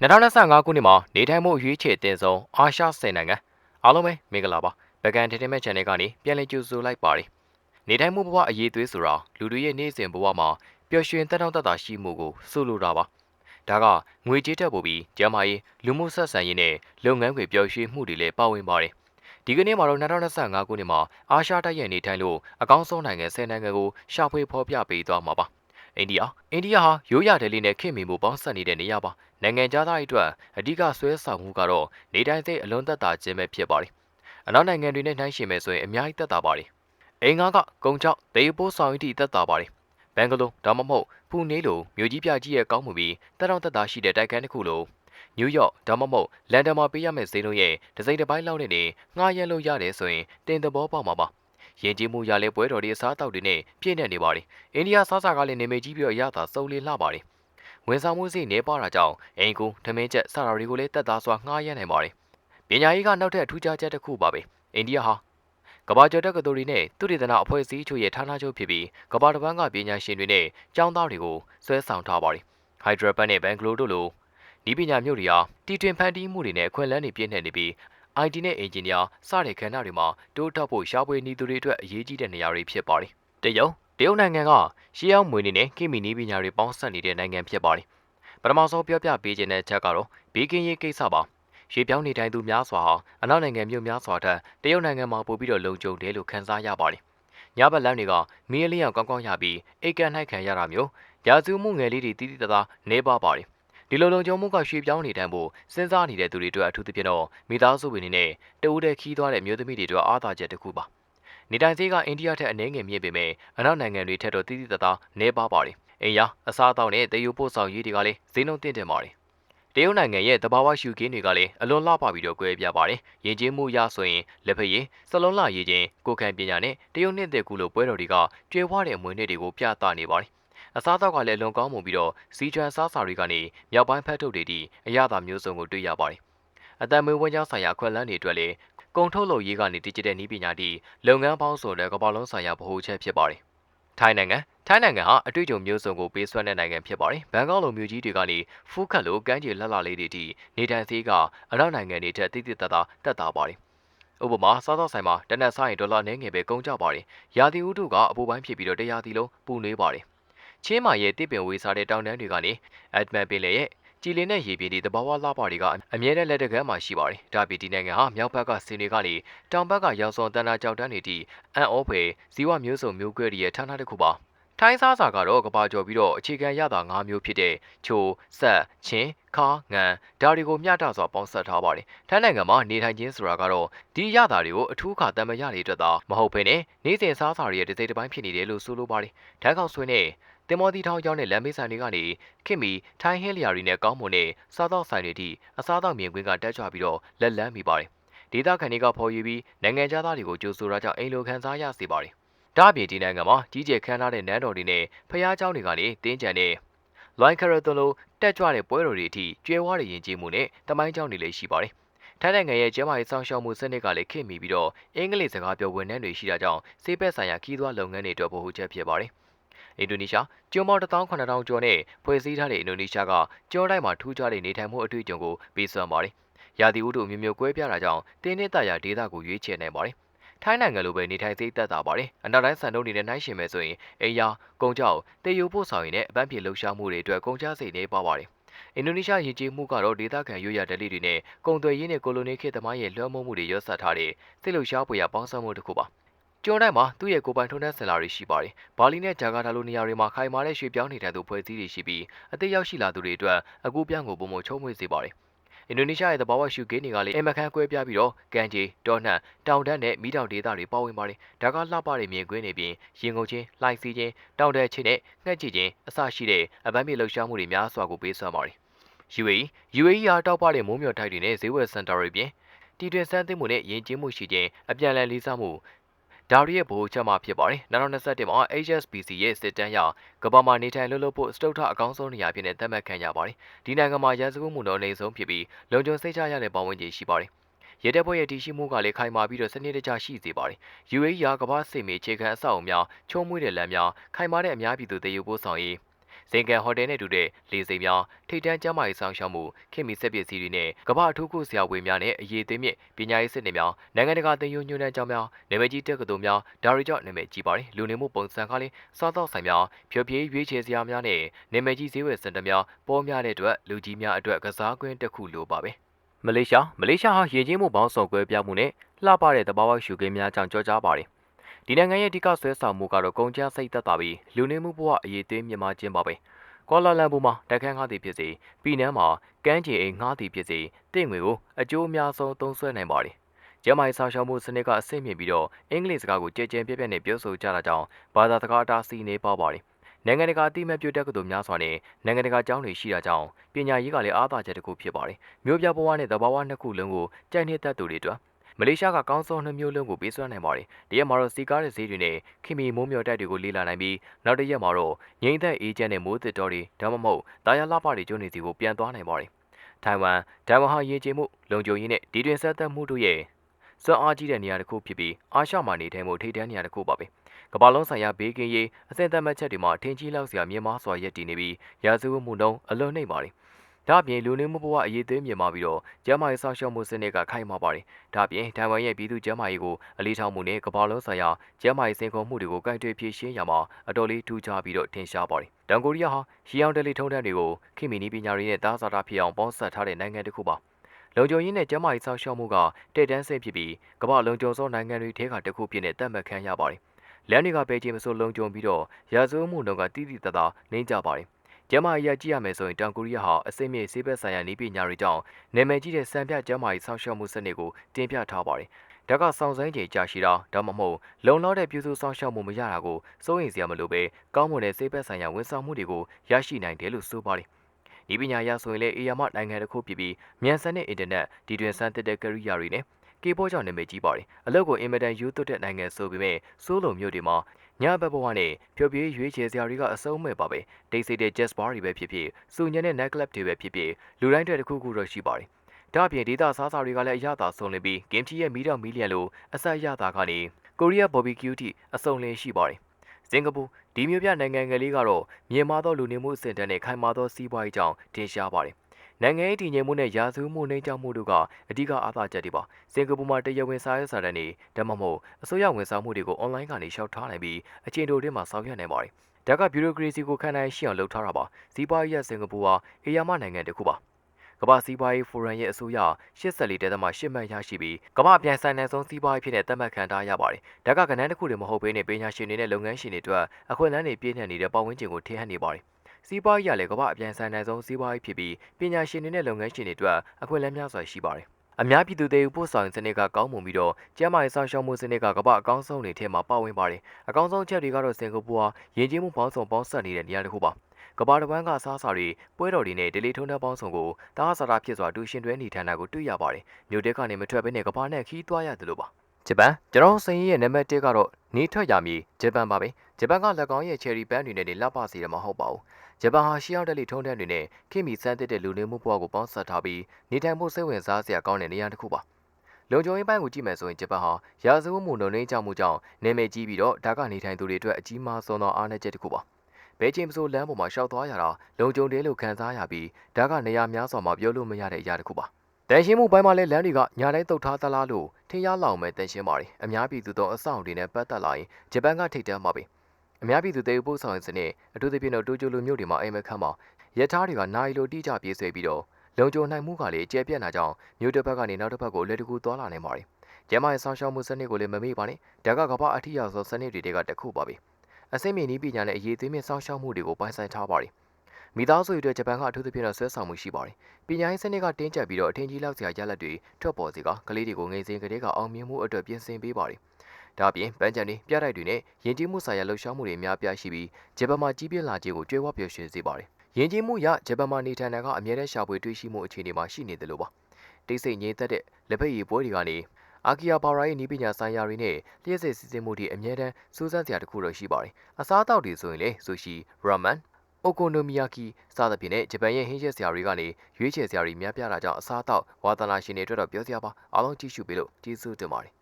2025ခုနှစ်မှာနေထိုင်မှုအရွေးချယ်တင်ဆုံးအာရှ10နိုင်ငံအားလုံးပဲမင်္ဂလာပါဗကန်တင်တင်မဲ့ channel ကနေပြန်လည်ကြိုဆိုလိုက်ပါတယ်နေထိုင်မှုဘဝအရေးသွေးဆိုတာလူတွေရဲ့နေ့စဉ်ဘဝမှာပျော်ရွှင်တက်တောင့်တတရှိမှုကိုဆိုလိုတာပါဒါကငွေကြေးတက်ပို့ပြီးကျန်းမာရေးလူမှုဆက်ဆံရေးနဲ့လုပ်ငန်းတွေပျော်ရွှင်မှုတွေလည်းပါဝင်ပါတယ်ဒီကနေ့မှာတော့2025ခုနှစ်မှာအာရှတိုက်ရဲ့နေထိုင်လို့အကောင်းဆုံးနိုင်ငံ10နိုင်ငံကိုရှာဖွေဖော်ပြပေးသွားမှာပါအိန္ဒိယအိန္ဒိယဟာရိုးရာတယ်လီနဲ့ခင်မီမှုပေါင်းစပ်နေတဲ့နေရာပါ နိုင်ငံသားသားအတွက်အဓိကဆွဲဆောင်မှုကတော့နေတိုင်းသိအလွန်သက်သာခြင်းပဲဖြစ်ပါတယ်အနောက်နိုင်ငံတွေနဲ့နှိုင်းယှဉ်မယ်ဆိုရင်အများကြီးသက်သာပါတယ်အိမ်ငါကကုံချောက်ဒေပိုးဆောင်အထိသက်သာပါတယ်ဘန်ဂလိုဒါမှမဟုတ်ပူနေလိုမြို့ကြီးပြကြီးရဲ့ကောင်းမှုပြီးတက်တော့တက်တာရှိတဲ့တိုက်ခန်းတစ်ခုလိုနယူးယောက်ဒါမှမဟုတ်လန်ဒန်မှာပေးရမယ့်ဈေးနှုန်းရဲ့တစ်စိမ့်တစ်ပိုင်းလောက်နဲ့နေငှားရမ်းလို့ရတယ်ဆိုရင်တင်သဘောပေါက်မှာပါရင်ကြီးမှုရလဲပွဲတော်တွေအစားအသောက်တွေနဲ့ပြည့်နေနေပါတယ်အိန္ဒိယစားစာကလည်းနေမေကြီးပြီးတော့ရတာစုံလင်လှပါတယ် ဝန်ဆောင်မှုစိနေပါတာကြောင့်အိမ်ကူထမင်းချက်စတာတွေကိုလည်းတက်သားစွာငှားရမ်းနိုင်ပါတယ်ပညာရေးကနောက်ထပ်ထူးခြားချက်တစ်ခုပါပဲအိန္ဒိယဟာကဘာကျော်တက္ကသိုလ်တွေနဲ့သူတေသနာအဖွဲ့အစည်းချို့ရဲ့ဌာနချုပ်ဖြစ်ပြီးကဘာတပန်းကပညာရှင်တွေနဲ့ကျောင်းသားတွေကိုဆွဲဆောင်ထားပါတယ်ဟိုက်ဒရာဘတ်နဲ့ဘန်ဂလိုတို့လိုဤပညာမျိုးတွေဟာတီထွင်ဖန်တီးမှုတွေနဲ့အခွင့်အလမ်းတွေပြည့်နေနေပြီး IT နဲ့ Engineer စတဲ့ခန္ဓာတွေမှာတိုးတက်ဖို့ရှားပွေနေသူတွေအတွက်အရေးကြီးတဲ့နေရာတွေဖြစ်ပါတယ်။တရုတ် တရုတ်နိုင်ငံကရှေးအောင်မွေနေနဲ့ကိမီနီးပညာတွေပေါင်းစပ်နေတဲ့နိုင်ငံဖြစ်ပါတယ်။ပထမဆုံးပြောပြပေးခြင်းတဲ့ချက်ကတော့ဘေးကင်းရေးကိစ္စပါ။ရေပြောင်းနေထိုင်သူများစွာဟာအနောက်နိုင်ငံမြို့များစွာထက်တရုတ်နိုင်ငံမှာပိုပြီးတော့လုံခြုံတယ်လို့ခန်းစားရပါတယ်။ညဘက်လမ်းတွေကမီးအလင်းရောင်ကောင်းကောင်းရပြီးအိတ်ကန်နှိုက်ခံရတာမျိုးရာဇူမှုငယ်လေးတွေတီးတီးတသားနေပါပါတယ်။ဒီလိုလုံခြုံမှုကရွှေ့ပြောင်းနေတတ်ဖို့စဉ်းစားနေတဲ့သူတွေအတွက်အထူးသဖြင့်တော့မိသားစုဝင်တွေနဲ့တဦးတည်းခီးသွားတဲ့မျိုးသမီးတွေအတွက်အားသာချက်တစ်ခုပါ နေတိုင်သေးကအိန္ဒိယထက်အနည်းငယ်မြင့်ပေမဲ့အနောက်နိုင်ငံတွေထက်တော့တိတိတသားနေပါပါတယ်အိမ်ယာအစားအသောက်နဲ့တည်ယူပို့ဆောင်ရေးတွေကလည်းဈေးနှုန်းတင့်တယ်ပါတယ်တရုတ်နိုင်ငံရဲ့တဘာဝရှုခင်းတွေကလည်းအလွန်လှပပြီးတော့ကွဲပြားပါတယ်။ယဉ်ကျေးမှုရဆိုရင်လက်ဖက်ရည်စလုံးလာရည်ချင်းကိုခံပညာနဲ့တရုတ်နှစ်သက်ကူလိုပွဲတော်တွေကကျွဲဝတဲ့အမွေနှစ်တွေကိုပြသနေပါတယ်။အစားအသောက်ကလည်းအလွန်ကောင်းမှုပြီးတော့စီချွန်စားစာတွေကနေမြောက်ပိုင်းဖက်ထုတ်တွေတီအရသာမျိုးစုံကိုတွေ့ရပါတယ်။အတံမွေးဝန်းကြောင်းဆိုင်ရာခွက်လန်းတွေအတွက်လည်း ကုန်ထုတ်လုပ်ရေးကနေ digital နည်းပညာတီလုပ်ငန်းပေါင်းစုံတဲ့ကမ္ဘာလုံးဆိုင်ရာဗဟိုချက်ဖြစ်ပါတယ်။ထိုင်းနိုင်ငံထိုင်းနိုင်ငံဟာအတွေ့အကြုံမျိုးစုံကိုပေးစွမ်းတဲ့နိုင်ငံဖြစ်ပါတယ်။ဘန်ကောက်လိုမြို့ကြီးတွေကနေဖူးခတ်လိုကမ်းခြေလှလှလေးတွေထိနေထိုင်သေးကအနောက်နိုင်ငံတွေထက်တိတိတတ်တာတက်တာပါတယ်။ဥပမာစားသောက်ဆိုင်မှာတနက်စားရင်ဒေါ်လာနည်းငယ်ပဲကုန်ကြပါတယ်။ရာသီဥတုကအပူပိုင်းဖြစ်ပြီးတော့တရားသီလုံးပူနေပါတယ်။ချင်းမာရဲ့တစ်ပင်ဝေးစားတဲ့တောင်တန်းတွေကနေအက်ဒမန်ပင်လေရဲ့ ကြည်လင်းတဲ့ရေပြင်ဒီတဘာဝလှပတွေကအမြဲတမ်းလက်တကမ်းမှာရှိပါတယ်။ဒါပေဒီနိုင်ငံဟာမြောက်ဘက်ကစင်တွေကနေတောင်ဘက်ကရောင်စုံတန်တာကြောက်တန်းတွေထိအန်အောဖေဇီဝမျိုးစုံမျိုးကွဲတွေရဲ့ဌာနတစ်ခုပါ။ထိုင်းစားစာကတော့ကဘာကျော်ပြီးတော့အခြေခံရတာ၅မျိုးဖြစ်တဲ့ချိုဆက်ချင်းခါငံဒါတွေကိုမျှတစွာပေါင်းစပ်ထားပါတယ်။ထိုင်းနိုင်ငံမှာနေထိုင်ခြင်းဆိုတာကတော့ဒီရတာတွေကိုအထူးခါတံမရတွေအတွက်သာမဟုတ်ဘဲနဲ့နေစဉ်စားစာတွေရဲ့တစ်စိတ်တစ်ပိုင်းဖြစ်နေတယ်လို့ဆိုလိုပါတယ်။ဓာတ်ကောက်ဆွေးနဲ့ တင်မောသီထောင်းကျောင်းနဲ့လမ်းမေးဆိုင်တွေကနေခင်မီထိုင်းဟင်းလျာတွေနဲ့ကောင်းမွန်တဲ့စားသောက်ဆိုင်တွေထိအစားသောက်မြင်ကွင်းကတက်ကြွပြီးတော့လက်လန်းမိပါတယ်။ဒေသခံတွေကဖော်ယူပြီးနိုင်ငံသားတွေကိုကြိုဆိုတာကြောင့်အိမ်လိုခံစားရစေပါတယ်။ဒါ့အပြင်ဒီနိုင်ငံမှာကြီးကျယ်ခမ်းနားတဲ့နန်းတော်တွေနဲ့ဖျားเจ้าတွေကနေတင်းကြံတဲ့လွိုင်းကရတလိုတက်ကြွတဲ့ပွဲတော်တွေအထိကျွဲဝါးတဲ့ယဉ်ကျေးမှုနဲ့တမိုင်းเจ้าတွေလည်းရှိပါတယ်။ထိုင်းနိုင်ငံရဲ့ကျန်းမာရေးစောင့်ရှောက်မှုစနစ်ကလည်းခင်မီပြီးတော့အင်္ဂလိပ်စကားပြောဝန်ထမ်းတွေရှိတာကြောင့်စေပက်ဆိုင်ရာခီးသွွားလုပ်ငန်းတွေအတွက်ဗဟုချက်ဖြစ်ပါတယ်။ အင်ဒိုနီးရှားကျွန်းပေါင်း18000ကျော်နဲ့ဖွဲ့စည်းထားတဲ့အင်ဒိုနီးရှားကကျောတိုင်းမှာထူးခြားတဲ့နေထိုင်မှုအတွေ့အကြုံကိုပေးစွမ်းပါတယ်။ရာသီဥတုမျိုးမျိုးကွဲပြားတာကြောင့်တင်းနဲ့တရာဒေသကိုရွေးချယ်နိုင်ပါတယ်။ထိုင်းနိုင်ငံလိုပဲနေထိုင်စိတ်သက်သာပါတယ်။အနောက်တိုင်းစံနှုန်းတွေနဲ့နှိုင်းယှဉ်မယ်ဆိုရင်အိမ်ယာကုန်းကြောက်တေယူပို့ဆောင်ရင်လည်းအပန်းဖြေလှုပ်ရှားမှုတွေအတွက်ကုန်ကျစရိတ်နေပါပါတယ်။အင်ဒိုနီးရှားရည်ကြီးမှုကတော့ဒေသခံရိုးရာဓလေ့တွေနဲ့ကုန်သွယ်ရေးနဲ့ကိုလိုနီခေတ်သမိုင်းရဲ့လွှမ်းမိုးမှုတွေရောဆက်ထားတဲ့စိတ်လှုပ်ရှားပွေရာပေါင်းစပ်မှုတစ်ခုပါ။ ကျွန်းတိုင်းမှာသူ့ရဲ့ကိုပိုင်ထုံးတန်းစင်လာတွေရှိပါတယ်။ဘာလီနဲ့ဂျာကာတာလိုနေရာတွေမှာခိုင်မာတဲ့ရွှေပြောင်းနေတဲ့သူဖွဲ့စည်းတွေရှိပြီးအသေးရောက်ရှိလာသူတွေအတွက်အကူပြောင်းကိုပုံမချုံးမွေးစေပါတယ်။အင်ဒိုနီးရှားရဲ့သဘာဝရှုခင်းတွေကလည်းအမခန်းကွဲပြားပြီးတော့ကန်ဂျီတောနှံတောင်တန်းနဲ့မိတောင်ဒေသတွေပါဝင်ပါတယ်။ဒါကလှပတဲ့မြင်ကွင်းတွေပြင်ရင်ကုန်ချင်းလှိုင်စီချင်းတောင်တဲချင်းနဲ့ငှက်ကြည့်ချင်းအစရှိတဲ့အပန်းပြေလှုပ်ရှားမှုတွေများစွာကိုပေးစွမ်းပါတယ်။ UAE UAE ဟာတောက်ပတဲ့မိုးမျှော်ထိုက်တွေနဲ့ဈေးဝယ်စင်တာတွေပြင်တီတွင်စမ်းသစ်မှုနဲ့ယဉ်ကျေးမှုရှိခြင်းအပြန်အလှန်လေးစားမှု ဒါရီရဲ့ဗဟိုချက်မှဖြစ်ပါတယ်။2021မှာ HSBC ရဲ့စစ်တမ်းအရကမ္ဘာမှာနေထိုင်လို့လို့ဖို့စတုထအကောင်းဆုံးနေရာဖြစ်နေသတ်မှတ်ခံရပါတယ်။ဒီနိုင်ငံမှာရာဇဝတ်မှုတော့အနေဆုံးဖြစ်ပြီးလုံခြုံစိတ်ချရတဲ့ပတ်ဝန်းကျင်ရှိပါတယ်။ရဲတပ်ဖွဲ့ရဲ့တည်ရှိမှုကလည်းခိုင်မာပြီးတော့စနစ်တကျရှိစေပါတယ်။ UAE ရာကမ္ဘာစစ်မြေခြေခံအဆောက်အအုံများချုံးမွေးတဲ့လမ်းများခိုင်မာတဲ့အများပြည်သူတည်ယူပို့ဆောင်ရေး စင်ကန်ဟိုတယ်နဲ့တူတဲ့လေစိမ်များထိတ်တန်းကျန်းမာရေးဆောင်ရှောက်မှုခင်မီစက်ပစ္စည်းတွေနဲ့ကမ္ဘာအထူးကုဆရာဝန်များနဲ့အရေးသွေးမြင့်ပညာရေးစစ်တွေများနိုင်ငံတကာသင်ယူညွှန်တန်းကျောင်းများနာမည်ကြီးတက္ကသိုလ်များဒါရီကြောင့်နာမည်ကြီးပါတယ်လူနေမှုပုံစံကားလေးစားတော့ဆိုင်များဖြိုပြေးရွေးချယ်စရာများနဲ့နာမည်ကြီးဈေးဝယ်စင်တာများပေါ်များတဲ့အတွက်လူကြီးများအတွက်ကစားကွင်းတစ်ခုလိုပါပဲမလေးရှားမလေးရှားဟာရည်ကြီးမှုပေါင်းစုံကွဲပြားမှုနဲ့လှပတဲ့တဘာဝရှုခင်းများကြောင့်ကြောကြားပါတယ် ဒီနိုင်ငံရဲ့အဓိကဆွဲဆောင်မှုကတော့ကုန်ကျစိတ်သက်သာပြီးလူနေမှုဘဝအရေးသွေးမြင့်မားခြင်းပါပဲကွာလာလမ်ပူမှာတက်ခန်းငှားသည်ဖြစ်စေပြည်နန်းမှာကမ်းခြေအိမ်ငှားသည်ဖြစ်စေတင့်ငွေကိုအကျိုးအများဆုံးသုံးစွဲနိုင်ပါတယ်ကျမိုင်ဆောင်ရှောက်မှုစနစ်ကအဆင့်မြင့်ပြီးတော့အင်္ဂလိပ်စကားကိုကြဲကြဲပြည့်ပြည့်နဲ့ပြောဆိုကြတာကြောင့်ဘာသာစကားအတားစီနေပါပါတယ်နိုင်ငံတကာအတိမတ်ပြုတက်ကတူများစွာနဲ့နိုင်ငံတကာကျောင်းတွေရှိတာကြောင့်ပညာရေးကလည်းအားသာချက်တစ်ခုဖြစ်ပါတယ်မြို့ပြဘဝနဲ့သဘာဝနှစ်ခုလုံးကိုကြိုက်နှစ်သက်သူတွေအတွက် မလေးရှားကကောင်းဆုံးနှမျိုးလုံးကိုပေးစွမ်းနိုင်ပါတယ်။ဒီရက်မှာတော့စီကားတဲ့ဈေးတွေနဲ့ခင်မီမိုးမျောတိုက်တွေကိုလေ့လာနိုင်ပြီးနောက်တစ်ရက်မှာတော့ငိမ့်သက်အေဂျင့်နဲ့မိုးသစ်တော်တွေဒါမှမဟုတ်တာယာလှပတွေကျွန်းနေစီကိုပြန်သွားနိုင်ပါတယ်။ထိုင်ဝမ်ဒိုင်ဝမ်ဟာရေချေမှုလုံခြုံရေးနဲ့ဒီတွင်ဆက်သက်မှုတို့ရဲ့စွမ်းအားကြီးတဲ့နေရာတစ်ခုဖြစ်ပြီးအာရှမှာနေထိုင်မှုထိပ်တန်းနေရာတစ်ခုပါပဲ။ကမ္ဘာလုံးဆိုင်ရာဘေးကင်းရေးအဆင့်သတ်မှတ်ချက်တွေမှာထင်ကြီးလောက်စရာမြင်မာစွာရည်တည်နေပြီးရာဇဝတ်မှုနှုန်းအလွန်နှိမ့်ပါတယ်။ ဒါ့အပြင်လူနေမှုဘဝအရေးသွေးမြင်မာပြီးတော့ကျန်းမာရေးစောင့်ရှောက်မှုစနစ်ကခိုင်မာပါတယ်။ဒါ့အပြင်တန်ဝမ်ရဲ့ပြည်သူ့ကျန်းမာရေးကိုအလေးထားမှုနဲ့ကမ္ဘာလုံးဆိုင်ရာကျန်းမာရေးစင်ကုန်မှုတွေကိုကန့်တွေဖြည့်ရှင်းရမှာအတော်လေးထူးခြားပြီးတော့ထင်ရှားပါတယ်။တောင်ကိုရီးယားဟာရှီအောင်တယ်လီထုံးတန်းတွေကိုခင်မီနီပညာရေးနဲ့သားစာတာဖြစ်အောင်ပေါင်းစပ်ထားတဲ့နိုင်ငံတစ်ခုပါ။လုံခြုံရေးနဲ့ကျန်းမာရေးစောင့်ရှောက်မှုကတဲ့တန်းဆင့်ဖြစ်ပြီးကမ္ဘာလုံခြုံဆုံးနိုင်ငံတွေထဲကတစ်ခုဖြစ်နေတတ်မှတ်ခံရပါတယ်။လမ်းတွေကပဲချင်းမစိုးလုံခြုံပြီးတော့ရာဇဝတ်မှုတွေကတိတိတသားနှင်းကြပါတယ် ကျမ်းမာရေးကြည့်ရမယ်ဆိုရင်တောင်ကိုရီးယားဟာအစိမ့်မြေဆေးဘက်ဆိုင်ရာနည်းပညာတွေကြောင့်နာမည်ကြီးတဲ့စံပြကျမ်းမာရေးဆောက်ရှောက်မှုစနစ်ကိုတင်ပြထားပါတယ်။ဒါကစောင့်ဆိုင်းချိန်ကြာရှိတာဒါမှမဟုတ်လုံလောက်တဲ့ပြုစုဆောင်ရှောက်မှုမရတာကိုစိုးရိမ်စရာမလိုပဲကောင်းမွန်တဲ့ဆေးဘက်ဆိုင်ရာဝန်ဆောင်မှုတွေကိုရရှိနိုင်တယ်လို့ဆိုပါတယ်။ဒီပညာရဆိုရင်လည်းအေယာမနိုင်ငံတစ်ခုဖြစ်ပြီးမြန်ဆန်တဲ့အင်တာနက်ဒီတွင်စမ်းသစ်တဲ့ကရိယာတွေနဲ့ ကေဘောကြောင့်နာမည်ကြီးပါတယ်။အလုပ်ကိုအင်မတန်ယူသွတ်တဲ့နိုင်ငံဆိုပေမဲ့စိုးလုံမျိုးတွေမှာညဘက်ဘဝနဲ့ဖြိုပြေးရွေးချယ်စရာတွေကအစုံမဲ့ပါပဲတိတ်ဆိတ်တဲ့ jazz bar တွေပဲဖြစ်ဖြစ်စူညံတဲ့ night club တွေပဲဖြစ်ဖြစ်လူတိုင်းတွေတစ်ခုခုတော့ရှိပါတယ်ဒါ့အပြင်ဒေသစားစာတွေကလည်းအရသာဆုံးလင်းပြီးဂင်ချီရဲ့မီတော်မီလီယံလိုအဆက်ရသာကနေကိုရီးယားဘော်ဘီကျူးတီအစုံလင်းရှိပါတယ်စင်ကာပူဒီမျိုးပြနိုင်ငံငယ်လေးကတော့မြန်မာသောလူနေမှုအဆင့်တန်းနဲ့ခိုင်မာသောစီးပွားရေးကြောင့်တင်ရှားပါတယ် နိုင်ငံရေးတည်ငြိမ်မှုနဲ့ရာဇဝမှုနှိမ်ချမှုတို့ကအဓိကအားသာချက်တွေပါစင်ကာပူမှာတရားဝင်စာရေးစာတမ်းတွေဒါမှမဟုတ်အစိုးရဝန်ဆောင်မှုတွေကိုအွန်လိုင်းကနေရှောက်ထားနိုင်ပြီးအချင်းတို့တွေမှာဆောင်ရွက်နိုင်ပါတယ်ဒါကဘီရိုကရေစီကိုခံနိုင်ရှိအောင်လုပ်ထားတာပါစီးပွားရေးစင်ကာပူဟာအေယာမနိုင်ငံတစ်ခုပါကမ္ဘာစီးပွားရေးဖိုရမ်ရဲ့အဆိုအရ84တဲသမ8မှတ်ရရှိပြီးကမ္ဘာပြန်ဆိုင်နိုင်ဆုံးစီးပွားရေးဖြစ်တဲ့သတ်မှတ်ခံထားရပါတယ်။ဒါကကဏ္ဍတစ်ခုတည်းမဟုတ်ဘဲနဲ့ပညာရှင်တွေနဲ့လုပ်ငန်းရှင်တွေအတွက်အခွင့်အလမ်းတွေပြည့်နှက်နေတဲ့ပတ်ဝန်းကျင်ကိုထင်ဟပ်နေပါတယ်။ စီးပွားရေးရလည်းကမ္ဘာအပြန်ဆိုင်နိုင်ဆုံးစီးပွားရေးဖြစ်ပြီးပညာရှင်တွေနဲ့လုပ်ငန်းရှင်တွေအတွက်အခွင့်အလမ်းများစွာရှိပါတယ်။အများပြည်သူတွေပို့ဆောင်စနစ်ကကောင်းမွန်ပြီးတော့ကျန်းမာရေးဆောင်ရှောက်မှုစနစ်ကကမ္ဘာအကောင်းဆုံးတွေထဲမှာပါဝင်ပါတယ်။အကောင်းဆုံးချက်တွေကတော့စင်ကာပူဟာယဉ်ကျေးမှုပေါင်းစုံပေါင်းစပ်နေတဲ့နေရာတစ်ခုပါ။ကဘာတပန်းကစားစာတွေပွဲတော်တွေနဲ့ဒလီထုံးတဲ့ပေါင်းစုံကိုတာဟာစာတာဖြစ်စွာတူရှင်တွဲနေထိုင်တာကိုတွေ့ရပါတယ်။မြို့တဲကနေမထွက်ဘဲနဲ့ကဘာနဲ့ခီးသွားရတယ်လို့ပါ။ဂျပန်ကျွန်တော်စင်ရဲ့နံပါတ်1ကတော့နေထွက်ရမည်ဂျပန်ပါပဲဂျပန်ကလက်ကောင်းရဲ့ချယ်ရီပန်းတွေနဲ့လှပစီတယ်မဟုတ်ပါဘူး ဂျပန်ဟာရှီရောက်တက်လီထုံးတန်းတွေနဲ့ခင်မီစမ်းသစ်တဲ့လူနေမှုဘဝကိုပေါင်းစပ်ထားပြီးနေထိုင်မှုစိတ်ဝင်စားစရာကောင်းတဲ့နေရာတစ်ခုပါလုံခြုံရေးပိုင်းကိုကြည့်မယ်ဆိုရင်ဂျပန်ဟာရာဇဝတ်မှုနှုံနှင်းကြောင့်မှုကြောင့်နေမဲ့ကြီးပြီးတော့ဒါကနေထိုင်သူတွေအတွက်အကြီးမားဆုံးသောအားနည်းချက်တစ်ခုပါဘဲချင်းပစိုးလမ်းပေါ်မှာရှောက်သွားရတာလုံခြုံတယ်လို့ခံစားရပြီးဒါကနေရာများစွာမှာပြောလို့မရတဲ့အရာတစ်ခုပါတန်ရှင်းမှုပိုင်းမှာလည်းလမ်းတွေကညာတိုင်းတုတ်ထားသလားလို့ထင်ရလောက်မဲ့တန်ရှင်းပါတယ်အများပြည်သူသောအဆောက်အဦတွေနဲ့ပတ်သက်လာရင်ဂျပန်ကထိတ်တန့်မှာပဲ အများပြည်သူတေပို့ဆောင်ရေးစနစ်အထူးသဖြင့်တော့တိုကျိုလိုမြို့တွေမှာအိမ်မက်ခမ်းမှာရထားတွေကနိုင်လိုတိကျပြေးဆွဲပြီးတော့လုံခြုံနိုင်မှုကလည်းကျဲပြန့်တာကြောင့်မြို့တစ်ဖက်ကနေနောက်တစ်ဖက်ကိုလက်တကူသွားလာနေပါတယ်။ကျမရဲ့ဆောင်ရှောက်မှုစနစ်ကိုလည်းမမေ့ပါနဲ့။ဒါကကမ္ဘာအထီးရောက်ဆုံးစနစ်တွေတွေကတစ်ခုပါပဲ။အစိမ့်မြင့်ဤပညာနဲ့အရေးသွေးမြင့်ဆောင်ရှောက်မှုတွေကိုပိုင်ဆိုင်ထားပါတယ်။မိသားစုတွေအတွက်ဂျပန်ကအထူးသဖြင့်တော့ဆွဲဆောင်မှုရှိပါတယ်။ပညာရေးစနစ်ကတင်းကျပ်ပြီးတော့အထင်ကြီးလောက်စရာရလဒ်တွေထွက်ပေါ်စေကကလေးတွေကိုငယ်စဉ်ကတည်းကအောင်မြင်မှုအတွက်ပြင်ဆင်ပေးပါတယ်။ ဒါအပြင်ပန်းချန်တွေပြတိုက်တွေနဲ့ယဉ်ကျေးမှုဆိုင်ရာလှုပ်ရှားမှုတွေအများပြားရှိပြီးဂျပန်မှာကြီးပြင်းလာခြင်းကိုကြွယ်ဝပျော်ရွှင်စေပါတယ်။ယဉ်ကျေးမှုရဂျပန်မှာနေထိုင်တာကအမြဲတမ်းရှာဖွေတွေ့ရှိမှုအခြေအနေမှာရှိနေတယ်လို့ပါ။တိတ်ဆိတ်ငြိမ်သက်တဲ့လက်ဖက်ရည်ပွဲတွေကနေအာကီယာဘာရာရဲ့နီးပညာဆိုင်ရာတွေနဲ့လျှက်စစ်စီစဉ်မှုတွေအများတန်းစူးစမ်းစရာတခုတော့ရှိပါတယ်။အစားအသောက်တွေဆိုရင်လေဆူရှီ၊ရာမန်အိုကိုနိုမီယာကီစသဖြင့်နဲ့ဂျပန်ရဲ့ဟင်းချက်စရာတွေကနေရွေးချယ်စရာတွေများပြားတာကြောင့်အစားအသောက်ဝါသနာရှင်တွေအတွက်တော့ပြောစရာပါအားလုံးကြည့်ရှုပေးလို့ကျေးဇူးတင်ပါတယ်